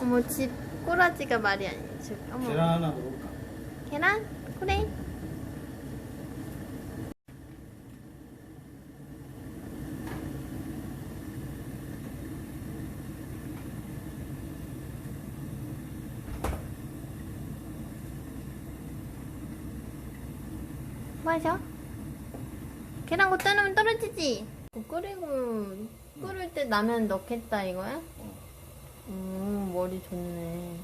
어머 집 꼬라지가 말이 아니야 집 어머 계란 하나 넣을까? 계란? 그래 마셔 계란 갖다 놓으면 떨어지지 뭐 끓이고 끓을 때 라면 넣겠다 이거야? 음 머리 좋네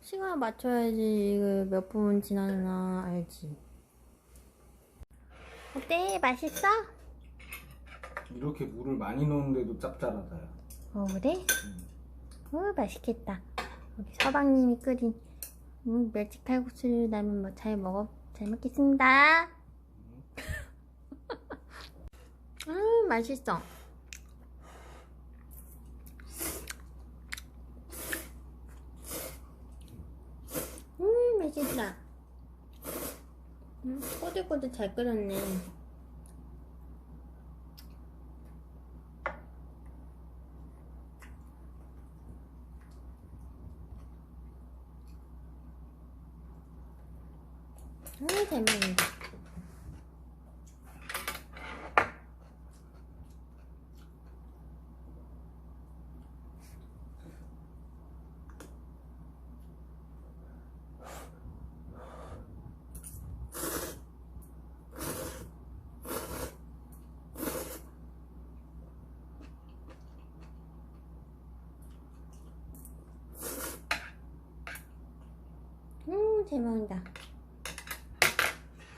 시간 맞춰야지 이거 몇 분 지났나 알지 어때? 맛있어? 이렇게 물을 많이 넣는데도 짭짤하다. 야. 어 그래? 어 맛있겠다 우리 서방님이 끓인 음, 멸치 칼국수 라면 뭐 잘 먹어 잘 먹겠습니다 음 맛있어 음 맛있다 음 꼬들꼬들 잘 끓였네. 음, 잘 먹는다. 음, 잘 먹는다.